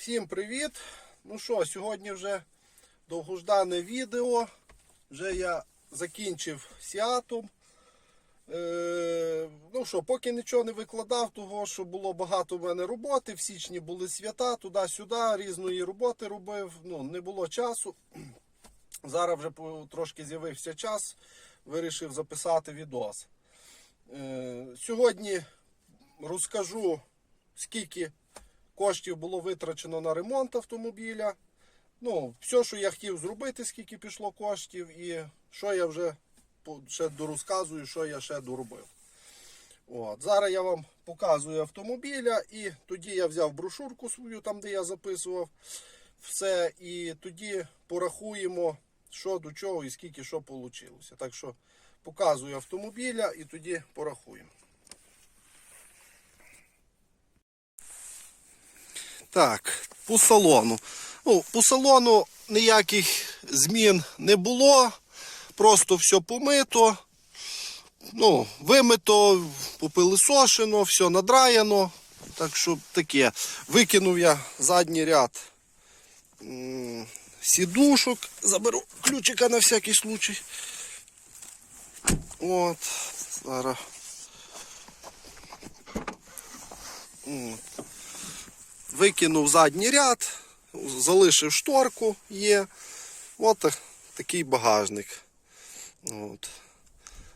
Всім привіт! Ну що, сьогодні вже довгождане відео. Вже я закінчив сіатом. Е, ну що, поки нічого не викладав, того що було багато в мене роботи. В січні були свята, туди-сюди, різної роботи робив. Ну, не було часу. Зараз вже трошки з'явився час, вирішив записати відос. Е, сьогодні розкажу, скільки коштів було витрачено на ремонт автомобіля. Ну, все, що я хотів зробити, скільки пішло коштів, і що я вже ще дорозказую, що я ще доробив. От. Зараз я вам показую автомобіля, і тоді я взяв брошурку свою, там де я записував все, і тоді порахуємо, що до чого і скільки що вийшло. Так що показую автомобіля і тоді порахуємо. Так, по салону. Ну, по салону ніяких змін не було. Просто все помито. Ну, вимито, попилисошено, все надраяно. Так що таке. Викинув я задній ряд сідушок. Заберу ключика на всякий случай. От. Зараз. От викинув задній ряд, залишив шторку є. От такий багажник. От.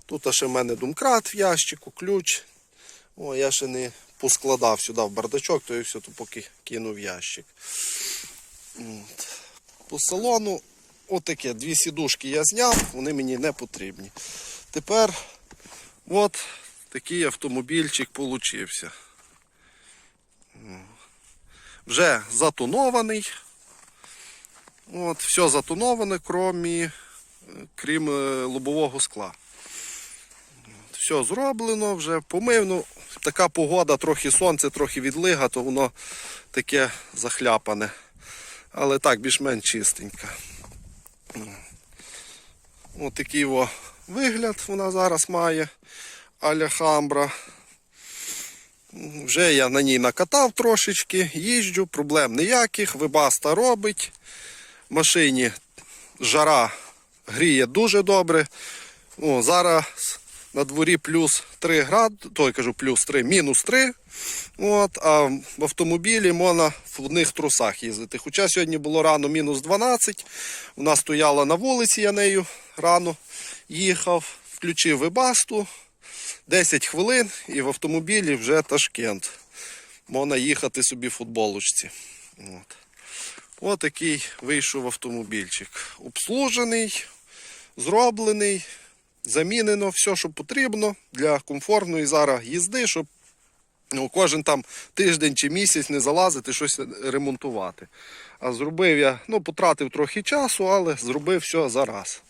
Тут ще в мене думкрат в ящику, ключ. О, я ще не поскладав сюди в бардачок, то я все то поки кинув ящик. От. По салону отаке, дві сідушки я зняв, вони мені не потрібні. Тепер от такий автомобільчик получився вже затонований. От, все затоноване, крім, крім е, лобового скла. От, все зроблено, вже помив. Ну, така погода, трохи сонце, трохи відлига, то воно таке захляпане. Але так, більш-менш чистенько. Ось такий вигляд вона зараз має. Аля Хамбра. Вже я на ній накатав трошечки, їжджу, проблем ніяких, вибаста робить. В машині жара гріє дуже добре. О, зараз на дворі плюс 3 градуси, той кажу плюс 3, мінус 3. От, а в автомобілі можна в одних трусах їздити. Хоча сьогодні було рано мінус 12. Вона стояла на вулиці, я нею рано їхав, включив вибасту. 10 хвилин і в автомобілі вже Ташкент. Можна їхати собі в футболочці. От. Ось такий вийшов автомобільчик. Обслужений, зроблений, замінено все, що потрібно для комфортної зараз їзди, щоб ну, кожен там тиждень чи місяць не залазити, щось ремонтувати. А зробив я, ну, потратив трохи часу, але зробив все зараз.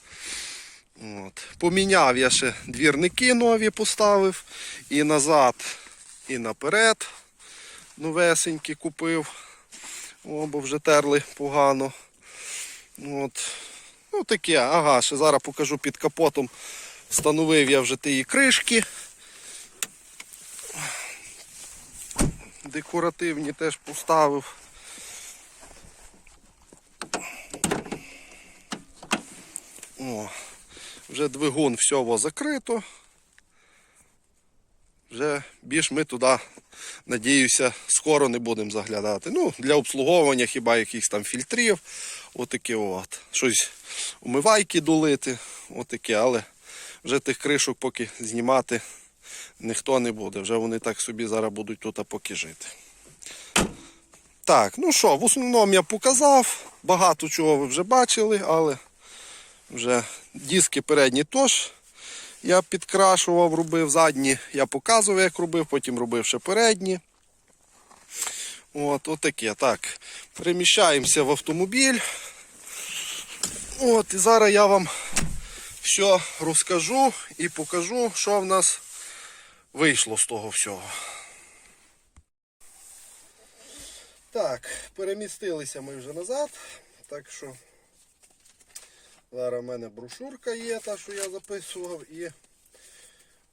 От. Поміняв я ще двірники нові поставив. І назад, і наперед. Новесенькі купив. О, бо вже терли погано. От. Ну таке, ага, ще зараз покажу під капотом. Встановив я вже тії кришки. Декоративні теж поставив. О. Вже двигун всього закрито. Вже більш ми туди, надіюся, скоро не будемо заглядати. Ну, для обслуговування хіба якихось там фільтрів. Отаке от. Щось умивайки долити. Отаке, але вже тих кришок поки знімати ніхто не буде. Вже вони так собі зараз будуть тут поки жити. Так, ну що, в основному я показав. Багато чого ви вже бачили, але вже диски передні теж я підкрашував, робив задні, я показував, як робив, потім робив ще передні. От, отаке. Так. Переміщаємося в автомобіль. От, і зараз я вам все розкажу і покажу, що в нас вийшло з того всього. Так, перемістилися ми вже назад. Так що Зараз в мене брошурка є, та, що я записував, і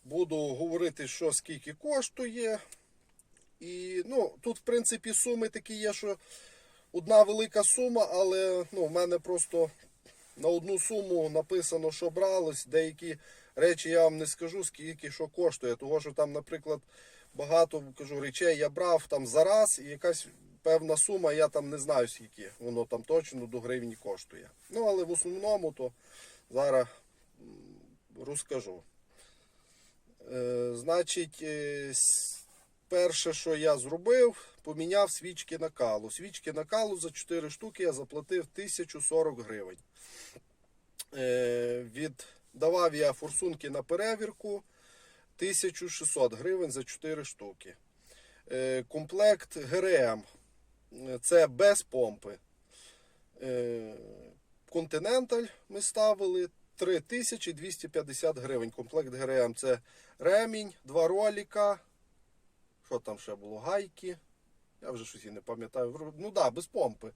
буду говорити, що скільки коштує. І ну, тут, в принципі, суми такі є, що одна велика сума, але ну, в мене просто на одну суму написано, що бралось. Деякі речі я вам не скажу, скільки що коштує. Того, що там, наприклад, багато кажу, речей я брав там за раз, і якась певна сума, я там не знаю скільки. Воно там точно до гривні коштує. Ну, але в основному то зараз розкажу. Е, значить, е, перше, що я зробив, поміняв свічки накалу. Свічки накалу за 4 штуки я заплатив 1040 гривень. Е, віддавав я форсунки на перевірку 1600 гривень за 4 штуки. Е, комплект ГРМ. Це без помпи. Continental ми ставили 3250 гривень. Комплект ГРМ це ремінь, два роліка. Що там ще було? Гайки. Я вже щось і не пам'ятаю. Ну так, да, без помпи.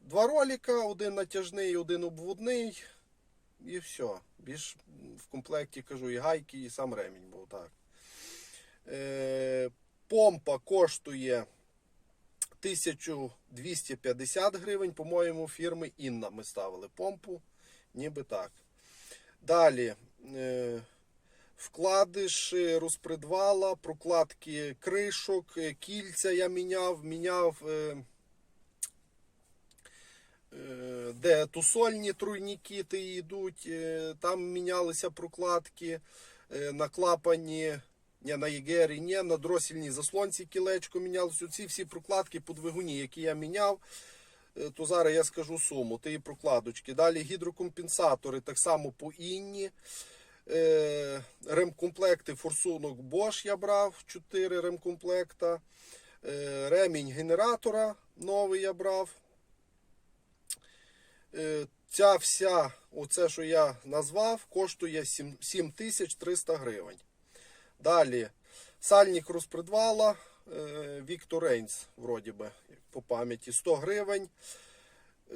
Два роліка, один натяжний, один обводний. І все. Більш в комплекті кажу і гайки, і сам ремінь був так. Е, помпа коштує 1250 гривень. По-моєму, фірми Інна ми ставили помпу. Ніби так. Далі. Е, вкладиші розпредвала, прокладки кришок, е, кільця я міняв, міняв. Е, де тусольні тройнікіти йдуть, там мінялися прокладки на клапані, ні, на єгері, ні, на дросільній заслонці кілечко мінялося. Ці всі прокладки по двигуні, які я міняв, е, то зараз я скажу суму тієї прокладочки. Далі гідрокомпенсатори так само по інні. Е, ремкомплекти форсунок Bosch я брав 4 ремкомплекта. Е, ремінь генератора новий я брав. Ця вся, оце, що я назвав, коштує 7300 гривень. Далі сальник розпредвала е, Віктор Рейнс, вроді би, по пам'яті 100 гривень.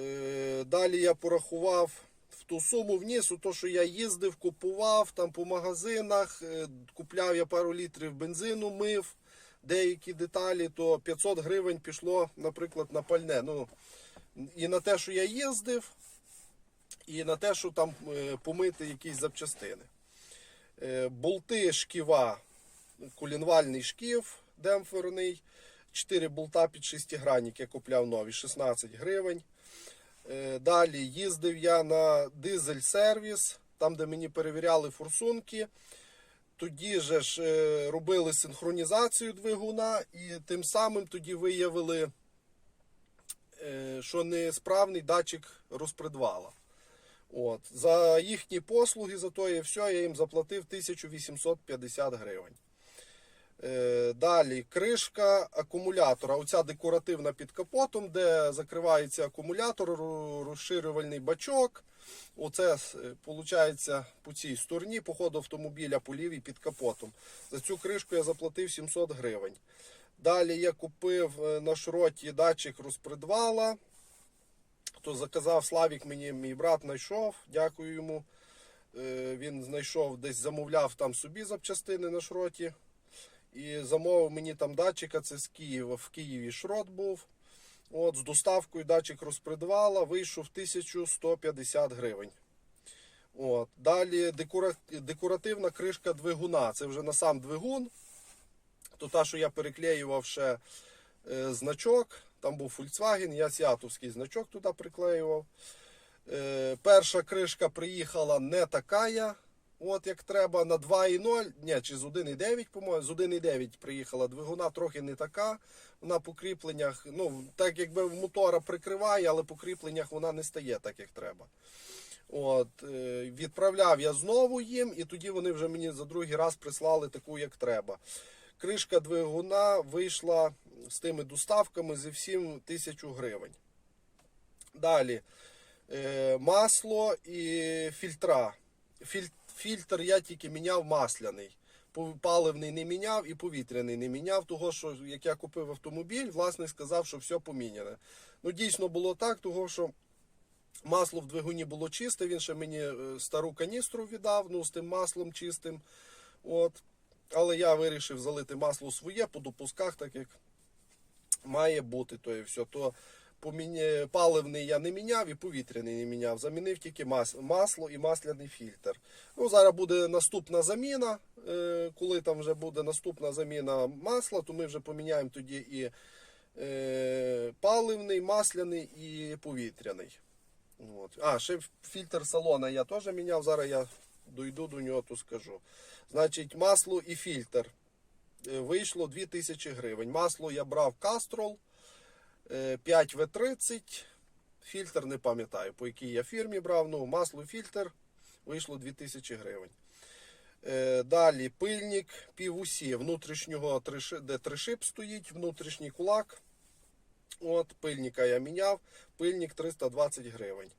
Е, Далі я порахував в ту суму вніс, у то, що я їздив, купував там по магазинах, е, купляв я пару літрів бензину, мив деякі деталі, то 500 гривень пішло, наприклад, на пальне. Ну, і на те, що я їздив, і на те, що там помити якісь запчастини. Е, Болти шківа, колінвальний шків демпферний, 4 болта під шестигранник я купляв нові, 16 гривень. Е, Далі їздив я на дизель-сервіс, там, де мені перевіряли форсунки. Тоді же ж е, робили синхронізацію двигуна, і тим самим тоді виявили, що несправний датчик розпредвала. От. За їхні послуги, за то і все, я їм заплатив 1850 гривень. Е, Далі кришка акумулятора. Оця декоративна під капотом, де закривається акумулятор, розширювальний бачок. Оце виходить по цій стороні, по ходу автомобіля по лівій під капотом. За цю кришку я заплатив 700 гривень. Далі я купив е, на шроті датчик розпредвала. Хто заказав Славік, мені мій брат знайшов. Дякую йому. Е, Він знайшов десь замовляв там собі запчастини на шроті. І замовив мені там датчика, це з Києва. В Києві шрот був. От, з доставкою датчик розпредвала, вийшов 1150 гривень. От. Далі декора... декоративна кришка двигуна. Це вже на сам двигун. То та, що я переклеював ще е, значок. Там був Volkswagen, я сіатовський значок туди приклеював. Е, перша кришка приїхала не така, от як треба, на 2,0, ні, чи з 1,9, по-моєму, з 1,9 приїхала двигуна, трохи не така. Вона по кріпленнях, ну, так якби мотора прикриває, але по кріпленнях вона не стає так, як треба. От, е, відправляв я знову їм, і тоді вони вже мені за другий раз прислали таку, як треба. Кришка двигуна вийшла з тими доставками зі всім тисячу гривень. Далі е, масло і фільтра. Філь, фільтр я тільки міняв масляний. Паливний не міняв і повітряний не міняв, того що як я купив автомобіль, власник сказав, що все поміняне. Ну, дійсно було так, того що масло в двигуні було чисте, він ще мені е, стару каністру віддав, ну, з тим маслом чистим. От. Але я вирішив залити масло своє по допусках, так як має бути, то і все. То паливний я не міняв і повітряний не міняв. Замінив тільки мас... масло і масляний фільтр. Ну, зараз буде наступна заміна. Е, Коли там вже буде наступна заміна масла, то ми вже поміняємо тоді і е, паливний, масляний і повітряний. От. А, ще фільтр салона я теж міняв. Зараз я дойду до нього, то скажу. Значить, масло і фільтр. Е, Вийшло 2000 гривень. Масло я брав Castrol е, 5В30. Фільтр не пам'ятаю, по якій я фірмі брав. Ну, масло фільтр вийшло 2000 гривень. Е, Далі пильник півусі внутрішнього, де тришип стоїть, внутрішній кулак. От, пильника я міняв. Пильник 320 гривень.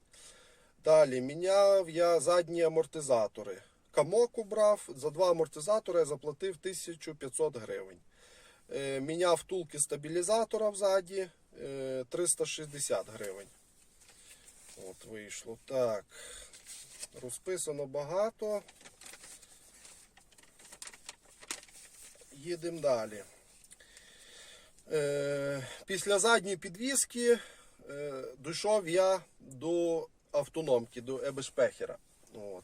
Далі міняв я задні амортизатори. Камок убрав. За два амортизатори я заплатив 1500 гривень. Е, міняв втулки стабілізатора взаді е, 360 гривень. От вийшло. Так. Розписано багато. Їдемо далі. Е, після задньої підвіски е, дійшов я до автономки, до Ебешпехера. От.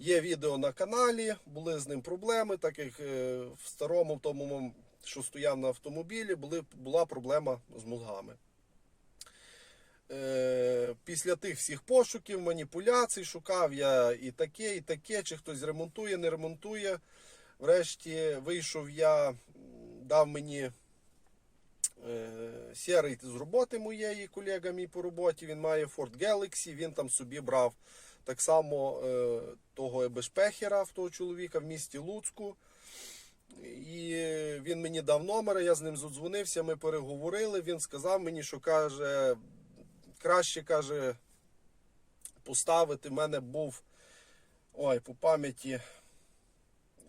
Є відео на каналі, були з ним проблеми, так як е, в старому, тому, що стояв на автомобілі, були, була проблема з мозгами. Е, після тих всіх пошуків, маніпуляцій, шукав я і таке, і таке, чи хтось ремонтує, не ремонтує. Врешті вийшов я, дав мені е, сірий з роботи моєї колега мій по роботі. Він має Ford Galaxy, він там собі брав так само е, того Ебешпехера, в того чоловіка в місті Луцьку. І він мені дав номер, я з ним задзвонився, ми переговорили. Він сказав мені, що каже, краще каже, поставити. В мене був ой, по пам'яті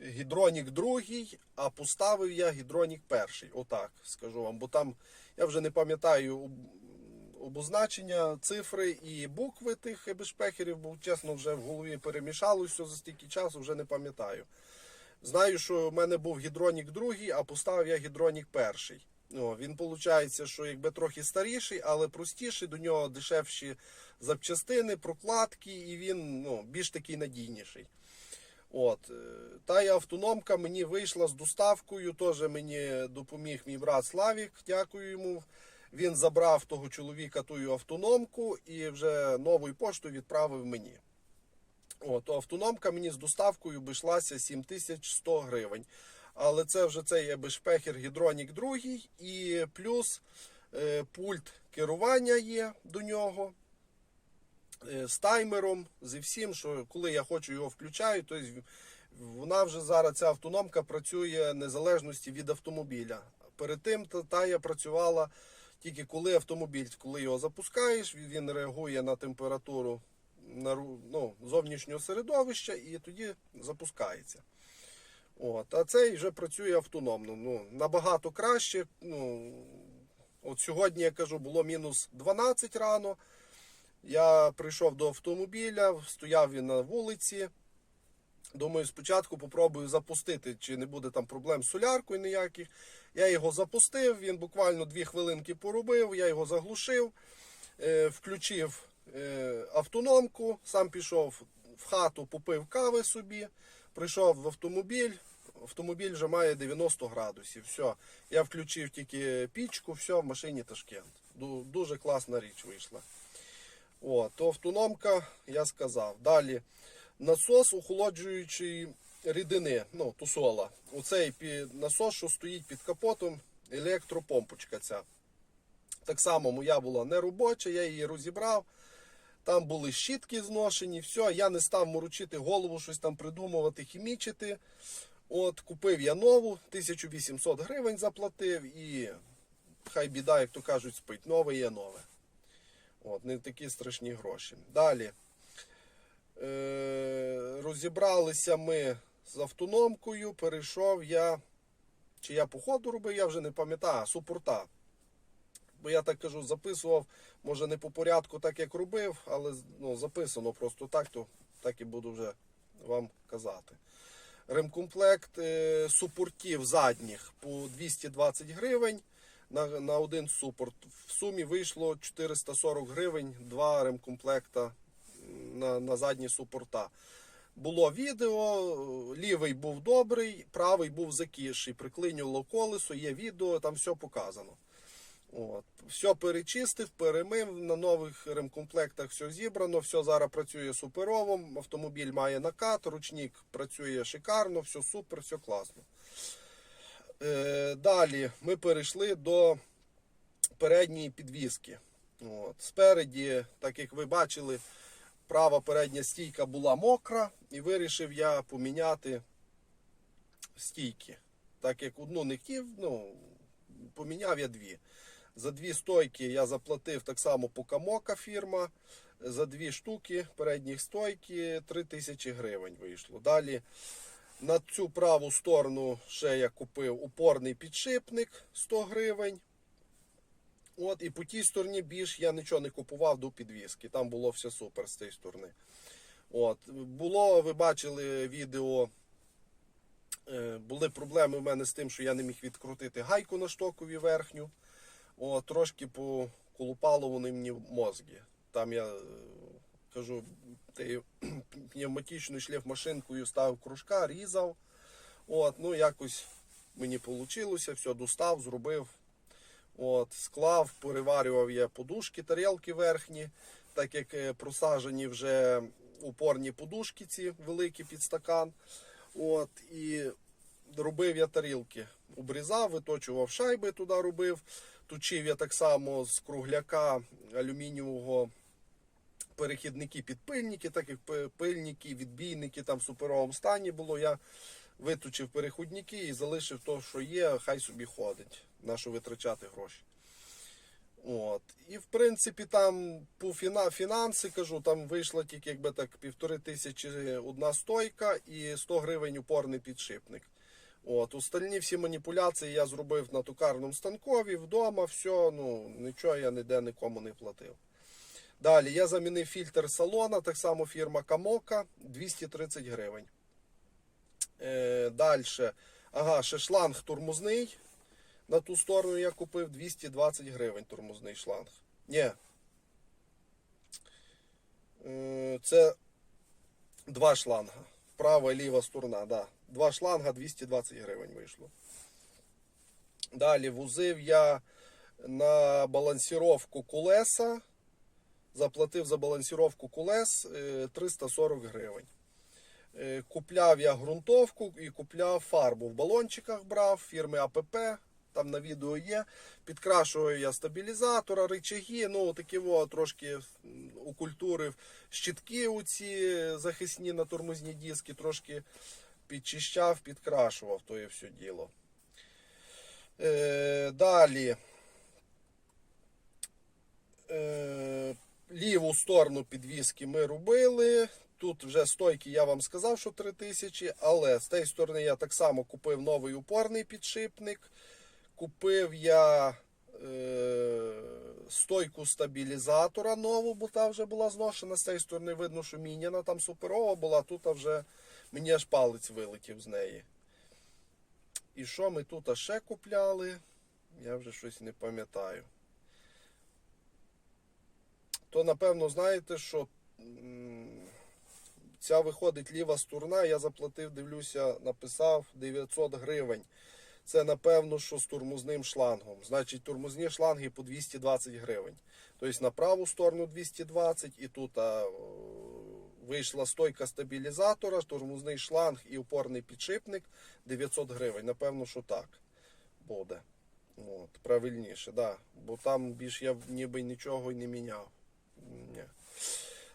гідронік другий, а поставив я гідронік перший. Отак скажу вам. Бо там я вже не пам'ятаю обозначення, цифри і букви тих ебешпехерів, бо чесно вже в голові перемішалося за стільки часу, вже не пам'ятаю. Знаю, що в мене був гідронік другий, а поставив я гідронік перший. Ну, він виходить, що якби трохи старіший, але простіший, до нього дешевші запчастини, прокладки, і він ну, більш такий надійніший. От. е, Та й автономка мені вийшла з доставкою. Теж мені допоміг мій брат Славік. Дякую йому. Він забрав того чоловіка ту автономку і вже новою поштою відправив мені. От, автономка мені з доставкою обійшлася 7100 гривень. Але це вже цей Ебешпехер Гідронік другий, і плюс е, пульт керування є до нього е, з таймером, зі всім, що коли я хочу його включаю, то вона вже зараз ця автономка працює незалежності від автомобіля. Перед тим та, та я працювала тільки коли автомобіль, коли його запускаєш, він- реагує на температуру на, ну, зовнішнього середовища і тоді запускається. От, а цей вже працює автономно. Ну, набагато краще. Ну, от сьогодні я кажу, було мінус 12 рано. Я прийшов до автомобіля, стояв він на вулиці. Думаю, спочатку попробую запустити, чи не буде там проблем з соляркою ніяких. Я його запустив, він буквально дві хвилинки поробив, я його заглушив, е, включив е, автономку, сам пішов в хату, попив кави собі, прийшов в автомобіль. Автомобіль вже має 90 градусів. Все. Я включив тільки пічку, все, в машині Ташкент. Дуже класна річ вийшла. О, то автономка, я сказав. Далі насос охолоджуючої рідини, ну, тусола. Оцей насос, що стоїть під капотом, електропомпочка ця. Так само моя була не робоча, я її розібрав. Там були щітки зношені, все, я не став морочити голову, щось там придумувати, хімічити. От, купив я нову, 1800 гривень заплатив і хай біда, як то кажуть, спить. Нове є нове. От, не такі страшні гроші. Далі. Е, розібралися ми з автономкою, перейшов я. Чи я по ходу робив, я вже не пам'ятаю, супорта. Бо я так кажу, записував, може не по порядку, так як робив, але ну, записано просто так, то так і буду вже вам казати. Ремкомплект е, супортів задніх по 220 гривень. на, на один супорт. В сумі вийшло 440 гривень, два ремкомплекта на, на задні супорта. Було відео, лівий був добрий, правий був закіший, приклинювало колесо, є відео, там все показано. От. Все перечистив, перемив, на нових ремкомплектах все зібрано, все зараз працює суперово, автомобіль має накат, ручник працює шикарно, все супер, все класно. Е, далі ми перейшли до передньої підвіски. От. Спереді, так як ви бачили, права передня стійка була мокра, і вирішив я поміняти стійки. Так як одну не хотів, ну, поміняв я дві. За дві стойки я заплатив так само Покамока фірма. За дві штуки передніх стойки 3000 гривень вийшло. Далі на цю праву сторону ще я купив упорний підшипник 100 гривень. От, і по тій стороні більш я нічого не купував до підвіски. Там було все супер з тієї сторони. От, було, ви бачили відео. е, Були проблеми в мене з тим, що я не міг відкрутити гайку на штокові верхню. О, трошки поколупало вони мені мозги. Там я е, кажу, ти пневматичну шліфмашинкою ставив кружка, різав. От, ну якось мені вийшло, все достав, зробив. От, склав, переварював я подушки, тарілки верхні, так як е, просажені вже упорні подушки, ці великі під стакан. От, і робив я тарілки. Обрізав, виточував шайби туди робив. Точив я так само з кругляка алюмінієвого перехідники підпильники, так як пильники, відбійники там в суперовому стані було. Я виточив переходники і залишив то, що є, хай собі ходить, на що витрачати гроші. От. І в принципі там по фінанси кажу, там вийшло тільки якби так півтори тисячі одна стойка і 100 гривень упорний підшипник. От, остальні всі маніпуляції я зробив на токарному станкові, вдома, все, ну нічого я ніде нікому не платив. Далі я замінив фільтр салона, так само фірма Камока 230 гривень. Е, Далі, ага, ще шланг тормозний. На ту сторону я купив 220 гривень тормозний шланг. Ні. Е, Це два шланга. Права і ліва сторона, да. Два шланга 220 гривень вийшло. Далі вузив я на балансіровку колеса. Заплатив за балансіровку колес е, 340 гривень. Е, Купляв я ґрунтовку і купляв фарбу. В балончиках брав фірми АПП. Там на відео є. Підкрашую я стабілізатора, рычаги, ну такі во, трошки м, укультурив щітки у ці захисні на тормозні диски, трошки підчищав, підкрашував то є все діло. Е, далі. Е, ліву сторону підвіски ми робили. Тут вже стойки я вам сказав, що 3000, але з тієї сторони я так само купив новий упорний підшипник. Купив я е, стойку стабілізатора нову, бо та вже була зношена. З цієї сторони видно, що міняна там суперова була, тут вже мені аж палець вилетів з неї. І що ми тут ще купляли? Я вже щось не пам'ятаю. То напевно знаєте, що ця виходить ліва сторона, я заплатив, дивлюся, написав 900 гривень. Це напевно, що з тормозним шлангом. Значить, тормозні шланги по 220 гривень. Тобто на праву сторону 220 і тут а, вийшла стойка стабілізатора, тормозний шланг і опорний підшипник 900 гривень. Напевно, що так буде. От, правильніше, да. Бо там більш я ніби нічого й не міняв. Ні.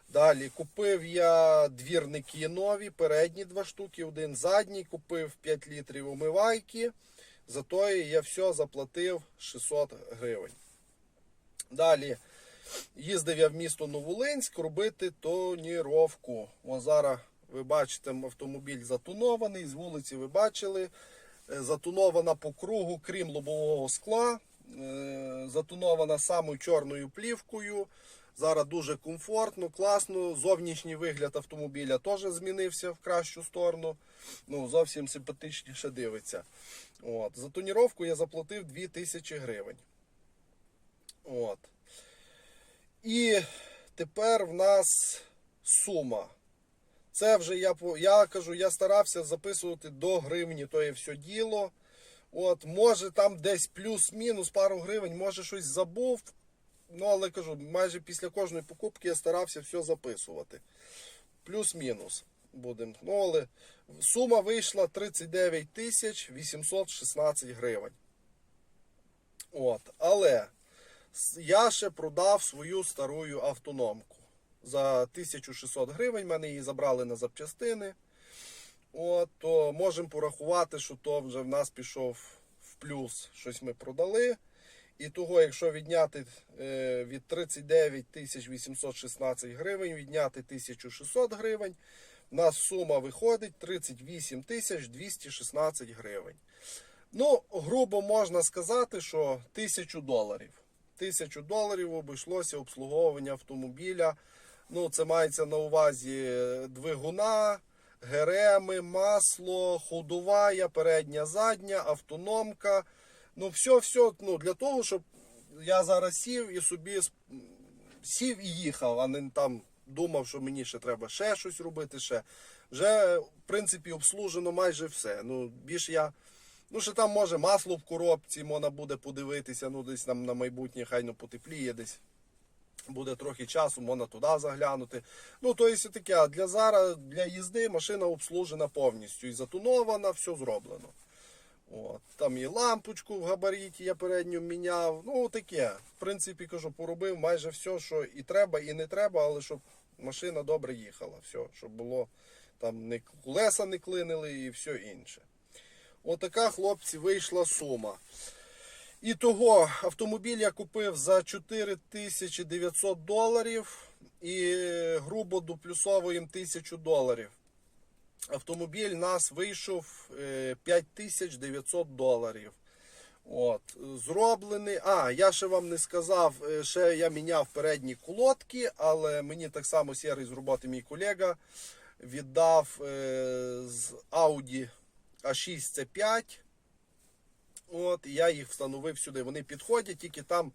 Далі купив я двірники нові, передні два штуки, один задній, купив 5 літрів умивайки. Зато я все заплатив 600 гривень. Далі їздив я в місто Новолинськ робити тоніровку. О, зараз ви бачите, автомобіль затонований, з вулиці ви бачили. Е, Затонована по кругу, крім лобового скла. Е, Затонована самою чорною плівкою. Зараз дуже комфортно, класно. Зовнішній вигляд автомобіля теж змінився в кращу сторону. Ну, зовсім симпатичніше дивиться. От. За тоніровку я заплатив 2000 гривень. От. І тепер в нас сума. Це вже я я кажу, я старався записувати до гривні, то є все діло. От, може там десь плюс-мінус пару гривень, може щось забув. Ну, але кажу, майже після кожної покупки я старався все записувати. Плюс-мінус будемо. Ну, але сума вийшла 39 тисяч 816 гривень. От, але я ще продав свою стару автономку. За 1600 гривень мене її забрали на запчастини. От, то можемо порахувати, що то вже в нас пішов в плюс, щось ми продали. І того, якщо відняти е, від 39 тисяч 816 гривень, відняти 1600 гривень, в нас сума виходить 38 тисяч 216 гривень. Ну, грубо можна сказати, що тисячу доларів. Тисячу доларів обійшлося обслуговування автомобіля. Ну, це мається на увазі двигуна, гереми, масло, ходова, передня, задня, автономка. Ну, все, все ну, для того, щоб я зараз сів і собі сів і їхав, а не там думав, що мені ще треба ще щось робити. ще. Вже, в принципі, обслужено майже все. Ну, більш я. Ну, ще там може масло в коробці, можна буде подивитися, ну десь нам на майбутнє, хай ну потепліє десь. Буде трохи часу, можна туди заглянути. Ну, то є таке, для зараз, для їзди машина обслужена повністю і затонована, все зроблено. От. Там і лампочку в габаріті я передню міняв. Ну, таке. В принципі, кажу, поробив майже все, що і треба, і не треба, але щоб машина добре їхала. Все, щоб було там не колеса не клинили і все інше. Отака, хлопці, вийшла сума. І того автомобіль я купив за 4900 доларів і грубо доплюсовуємо 1000 доларів. Автомобіль нас вийшов е, 5900 доларів. От, зроблений. А, я ще вам не сказав, е, ще я міняв передні колодки, але мені так само сірий з роботи мій колега віддав е, з Audi A6 C5. От, і я їх встановив сюди. Вони підходять, тільки там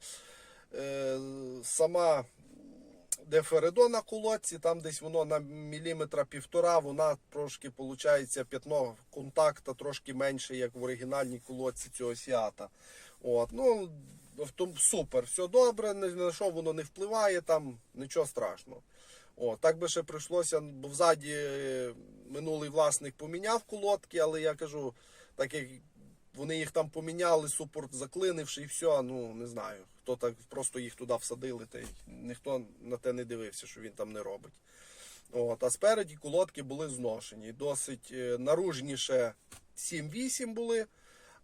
е, сама де Фередо на колодці, там десь воно на міліметра півтора, вона трошки виходить п'ятно контакта трошки менше, як в оригінальній колодці цього сіата. От, ну, супер, все добре, на що воно не впливає, там нічого страшного. О, так би ще прийшлося, бо взаді е, минулий власник поміняв колодки, але я кажу, так як вони їх там поміняли, супорт заклинивши і все, ну не знаю. Хто так просто їх туди всадили, та й ніхто на те не дивився, що він там не робить. От, а спереді колодки були зношені. Досить е, наружніше 7-8 були,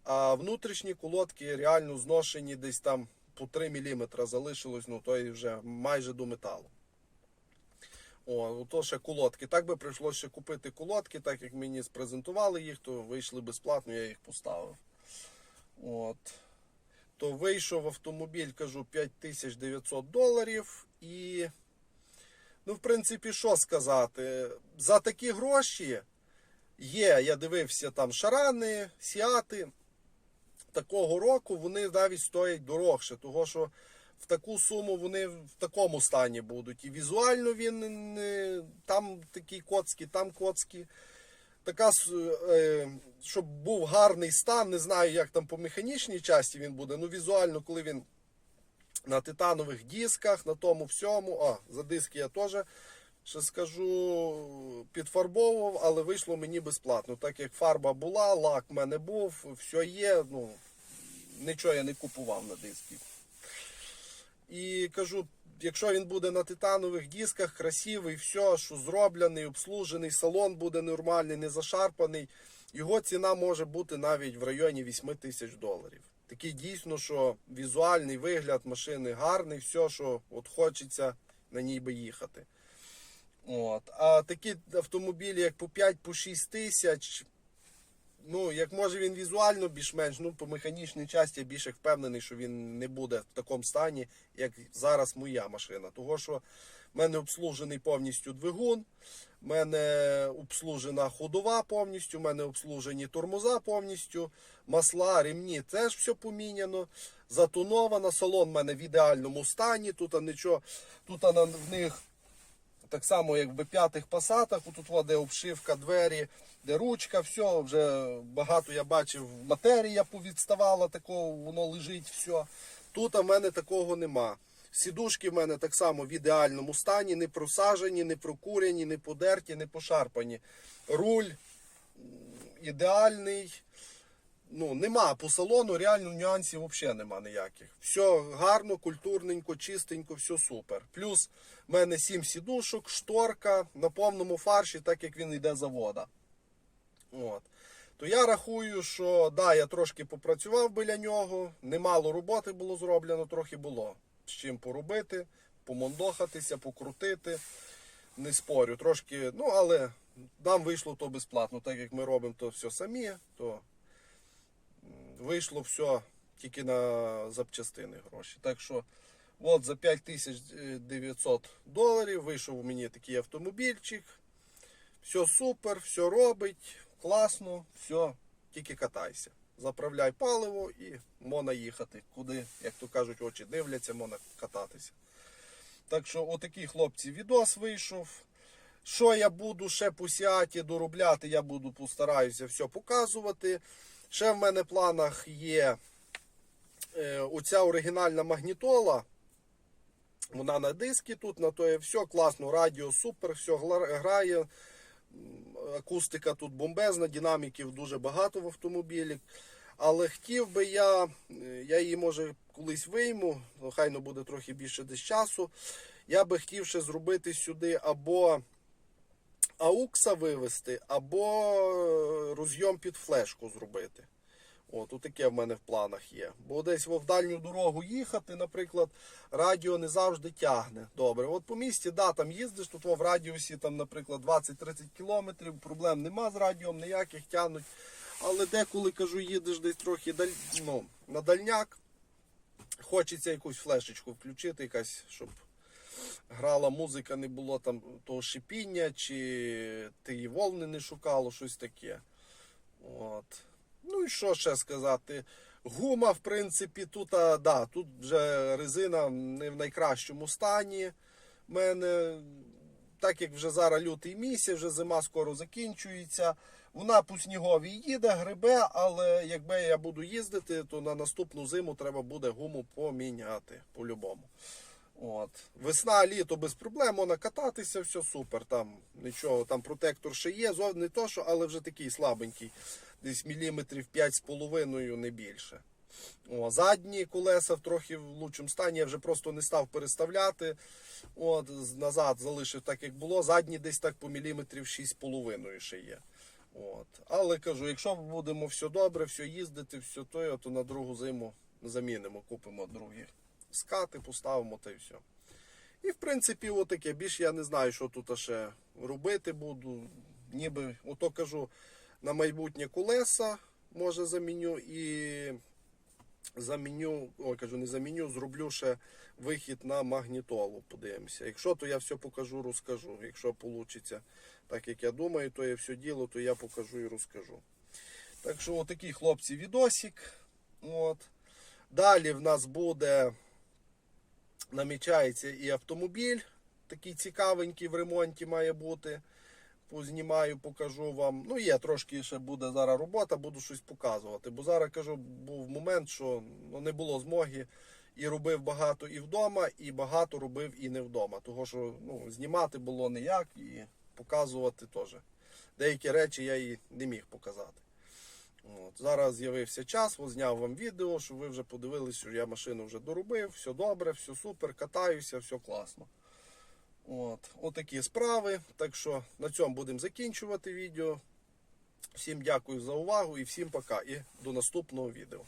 а внутрішні колодки реально зношені десь там по 3 мм залишилось, ну то і вже майже до металу. О, то ще колодки. Так би прийшлося ще купити колодки, так як мені спрезентували їх, то вийшли безплатно, я їх поставив. От. То вийшов автомобіль, кажу, 5900 доларів. І, ну, в принципі, що сказати? За такі гроші є, я дивився там шарани, сіати. Такого року вони навіть стоять дорогше, того що в таку суму вони в такому стані будуть. І візуально він там такі коцкі, там коцкі. Така, е, щоб був гарний стан, не знаю, як там по механічній часті він буде. Ну, візуально, коли він на титанових дисках, на тому всьому. А, за диски я теж ще скажу, підфарбовував, але вийшло мені безплатно. Так як фарба була, лак в мене був, все є. Ну, нічого я не купував на диски. І кажу, якщо він буде на титанових дисках, красивий, все, що зроблений, обслужений, салон буде нормальний, не зашарпаний, його ціна може бути навіть в районі 8 тисяч доларів. Такий дійсно, що візуальний вигляд машини гарний, все, що от хочеться на ній би їхати. От. А такі автомобілі, як по 5-6 тисяч, ну, як може він візуально більш-менш, ну, по механічній часті я більше впевнений, що він не буде в такому стані, як зараз моя машина. Того що в мене обслужений повністю двигун, в мене обслужена ходова повністю, в мене обслужені тормоза повністю, масла, ремні теж все поміняно. Затонована, салон в мене в ідеальному стані. Тут нічого, тут в них так само, як в п'ятих пасатах, тут де обшивка, двері, де ручка, все, вже багато я бачив, матерія повідставала, такого, воно лежить, все. Тут в мене такого нема. Сідушки в мене так само в ідеальному стані, не просажені, не прокурені, не подерті, не пошарпані. Руль ідеальний. Ну, нема по салону, реально нюансів взагалі нема ніяких. Все гарно, культурненько, чистенько, все супер. Плюс в мене 7 сідушок, шторка на повному фарші, так як він йде завода. От. То я рахую, що да, я трошки попрацював біля нього, немало роботи було зроблено, трохи було з чим поробити, помондохатися, покрутити. Не спорю, трошки, ну але нам вийшло то безплатно, так як ми робимо то все самі, то вийшло все тільки на запчастини гроші. Так що, от за 5900 доларів вийшов у мені такий автомобільчик. Все супер, все робить, класно, все, тільки катайся. Заправляй паливо і можна їхати. Куди, як то кажуть, очі дивляться, можна кататися. Так що, отакий хлопці відос вийшов. Що я буду ще по сіаті доробляти, я буду постараюся все показувати. Ще в мене в планах є е, оця оригінальна магнітола. Вона на дискі тут, на то є все класно, радіо супер, все грає. Акустика тут бомбезна, динаміків дуже багато в автомобілі. Але хотів би я, е, я її може колись вийму, ну, хай не буде трохи більше десь часу. Я би хотів ще зробити сюди або аукса вивести, або е, розйом під флешку зробити. От, таке в мене в планах є. Бо десь в дальню дорогу їхати, наприклад, радіо не завжди тягне. Добре. От по місті, да, там їздиш, тут в радіусі, там, наприклад, 20-30 кілометрів, проблем нема з радіом, ніяких тягнуть. Але деколи кажу, їдеш десь трохи даль... ну, на дальняк, хочеться якусь флешечку включити, якась, щоб грала музика, не було там того шипіння, чи тієї волни не шукало, щось таке. От. Ну і що ще сказати? Гума, в принципі, тут, а, да, тут вже резина не в найкращому стані. В мене, так як вже зараз лютий місяць, вже зима скоро закінчується. Вона по сніговій їде, грибе, але якби я буду їздити, то на наступну зиму треба буде гуму поміняти по-любому. От. Весна, літо без проблем, можна кататися, все супер. Там нічого, там протектор ще є, зов- не то, що, але вже такий слабенький, десь міліметрів 5,5, не більше. О, задні колеса в трохи в лучшому стані, я вже просто не став переставляти. От, назад залишив так, як було. Задні десь так по міліметрів 6,5 ще є. От. Але кажу, якщо будемо все добре, все їздити, все то, то на другу зиму замінимо, купимо другі скати, поставимо та й все. І в принципі, отаке. Більше я не знаю, що тут ще робити буду. Ніби, ото кажу, на майбутнє колеса може заміню і заміню, ой, кажу, не заміню, зроблю ще вихід на магнітолу. Подивимося. Якщо, то я все покажу, розкажу. Якщо вийде так, як я думаю, то я все діло, то я покажу і розкажу. Так що, отакий хлопці відосик. От. Далі в нас буде намічається і автомобіль. Такий цікавенький в ремонті має бути. Познімаю, покажу вам. Ну, є трошки ще буде зараз робота, буду щось показувати. Бо зараз кажу, був момент, що ну, не було змоги. І робив багато і вдома, і багато робив і не вдома. Того що ну, знімати було ніяк і показувати теж. Деякі речі я і не міг показати. От. Зараз з'явився час, от зняв вам відео, щоб ви вже подивилися, що я машину вже доробив, все добре, все супер, катаюся, все класно. От. Отакі справи. Так що на цьому будемо закінчувати відео. Всім дякую за увагу і всім пока. І до наступного відео.